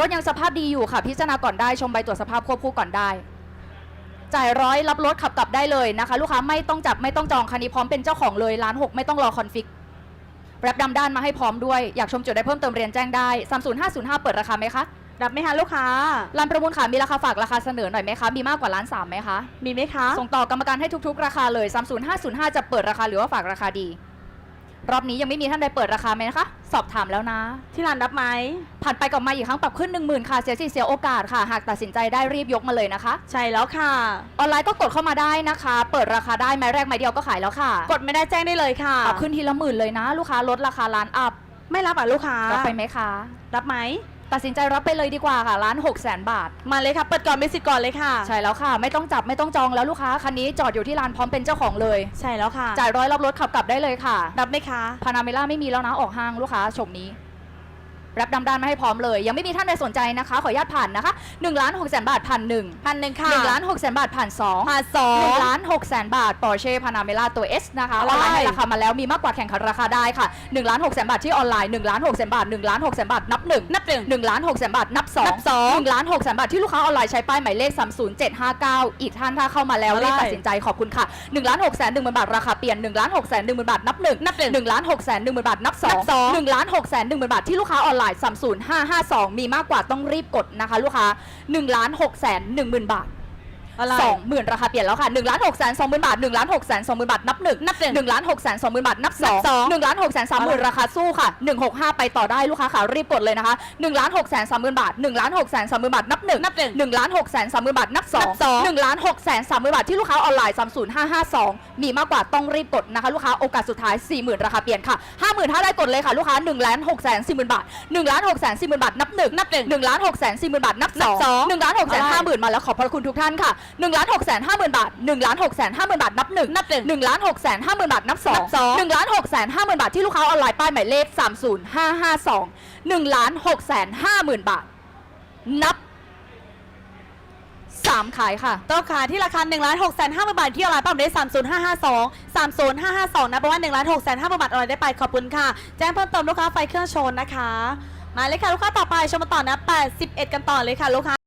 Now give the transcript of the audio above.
รถยังสภาพดีอยู่ค่ะ พิจารณาก่อนได้ชมใบตรวจสภาพควบคู่ก่อนได้ จ่ายร้อยรับรถขับกลับได้เลยนะคะ ลูกค้าไม่ต้องจับไม่ต้องจองคันนี้พร้อมเป็นเจ้าของเลยล้านหกไม่ต้องรอคอนฟิกแรปดำด้านมาให้พร้อมด้วยอยากชมจุดได้เพิ่มเติมเรียนแจ้งได้30505 เปิดราคาไหมคะรับไหมคะลูกค้าร้านประมูลค่ะมีราคาฝากราคาเสนอหน่อยไหมคะมีมากกว่าล้านสามไหมคะมีไหมคะส่งต่อกรรมการให้ทุก ๆ ราคาเลย30505 จะเปิดราคาหรือว่าฝากราคาดี รอบนี้ยังไม่มีท่านใดเปิดราคาไหมนะคะ สอบถามแล้วนะ ที่ร้านรับไหมผ่านไปกลับมาอีกครั้งปรับขึ้น 1 0,000ค่ะเสียสิทธิ์เสียโอกาสค่ะ หากตัดสินใจได้รีบยกมาเลยนะคะ ใช่แล้วค่ะ ออนไลน์ก็กดเข้ามาได้นะคะ เปิดราคาได้ไม้แรกไม้เดียวก็ขายแล้วค่ะ กดไม่ได้แจ้งได้เลยค่ะปรับขึ้นทีละหมื่นเลยนะ ลูกค้าลดราคาล้านอัพไม่รับอะลูกค้ารับไปไหมคะรับไหม ตัดสินใจรับไปเลยดีกว่าค่ะล้านหกแสนบาท มาเลยค่ะ เปิดก่อนไม่สิทธิ์ก่อนเลยค่ะ ใช่แล้วค่ะ ไม่ต้องจับไม่ต้องจองแล้วลูกค้าคันนี้จอดอยู่ที่ร้านพร้อมเป็นเจ้าของเลย ใช่แล้วค่ะจ่ายร้อยรับรถขับกลับได้เลยค่ะ รับไหมคะพานาเมล่าไม่มีแล้วนะออกห้างลูกค้าชมนี้ รับดำด้านมาให้พร้อมเลย ยังไม่มีท่านใดสนใจนะคะ ขออนุญาตผ่านนะคะ1ล้าน6แสนบาทผ่านหนึ่งพันหนึ่งค่ะหนึ่งล้านหกแสนบาทผ่านสองผ่านสอหนึ่งงล้านหกแสนบาทปอร์เช่พานาเมล่าตัว S นะคะออะไรอนไลน์ให้ราคามาแล้วมีมากกว่าแข่งขันราคาได้ค่ะ1ล้านหกแสนบาทที่ออนไลน์1ล้านหกแสนบาท1ล้านหกแสนบาทนับหนึ่งนับหนึ่งหนึ่งล้านหกแสนบาทนับสองนับสองหนึ่งล้านหกแสนบาทที่ลูกค้าออนไลน์ใช้ป้ายหมายเลข30759 อีกท่านถ้าเข้ามาแล้วอะไรรีบตัดสินใจขอบคุณค่ะ1ล้านหกแสนหนึ่งหมื่นบาทราคาเปลี่ยน1ล้านหกแสนหนึ่งหมื่นบาทนับหนึ่งนับหนึ่งหนึ่งล้านหกแสนหนึ่งหมื่นบาทนับสองนับสองหนึ่งล้านหกแสนหนึ่งหมื่นบาทที่ลูกค้าออนไลน์30552 มีมากกว่าต้องรีบกดนะคะ ลูกค้า1ล้านหกแสนหนึ่งหมื่นบาท อะไร สองหมื่นราคาเปลี่ยนแล้วค่ะหนึ่งล้านหกแสนสองหมื่นบาทหนึ่งล้านหกแสนสองหมื่นบาทนับหนึ่งนับหนึ่งหนึ่งล้านหกแสนสองหมื่นบาทนับสนัอบงสองหนึ่งล้านหกแสนสามหมื่นอะไรราคาสู้ค่ะหนึ่งหกห้าไปต่อได้ลูกค้าค่ะรีบกดเลยนะคะหนึ่งล้านหกแสนสามหมื่นบาทหนึ่งล้านหกแสนสามหมื่นบาทนับหนึ่งนับหนึ่งหนึ่งล้านหกแสนสามหมื่นบาทนับสองนับสองหนึ่งล้านหกแสนสามหมื่นบาทที่ลูกค้าออนไลน์สามศูนย์ห้าห้าสองมีมากกว่าต้องรีบกดนะคะลูกค้าโอกาสสุดท้ายสี่หมื่นราคาเปลี่ยนค่ะห้าหมื่นถ้าได้กดเลยค่ะลูกค้าหนึ่งล้านหกแสนสี่หมื่นบาทหนึ่งล้านหกแสนสี่หมื่นบาทนับหนึ่งนับหนึ่งหนึ่งล้านหกแสนสี่หมื่นบาทนับสองนับสองหนึ่งล้านหกแสนอะไรห้าหมื่นมาแล้วขอบพระคุณทุกท่านค่ะหนึ่งล้านหกแสนห้าหมื่นบาทหนึ่งล้านหกแสนห้าหมื่นบาทนับหนึ่งนับหนึ่งหนึ่งล้านหกแสนห้าหมื่นบาทนับสองนับสองหนึ่งล้านหกแสนห้าหมื่นบาทที่ลูกค้าออนไลน์ป้ายหมายเลขสามศูนย์ห้าห้าสองหนึ่งล้านหกแสนห้าหมื่นบาท นับสามขายค่ะ ต้องขายที่ราคา1ล้าน6แสน5หมื่นบาทที่ออนไลน์ปั๊มได้30552 30552นะแปลว่า1ล้าน6แสน5หมื่นบาทออนไลน์ได้ไปขอบคุณค่ะ แจ้งเพิ่มเติมลูกค้าไฟเครื่องโชนนะคะ มาเลยค่ะลูกค้าต่อไปชมมาต่อนะ81 กันต่อเลยค่ะลูกค้า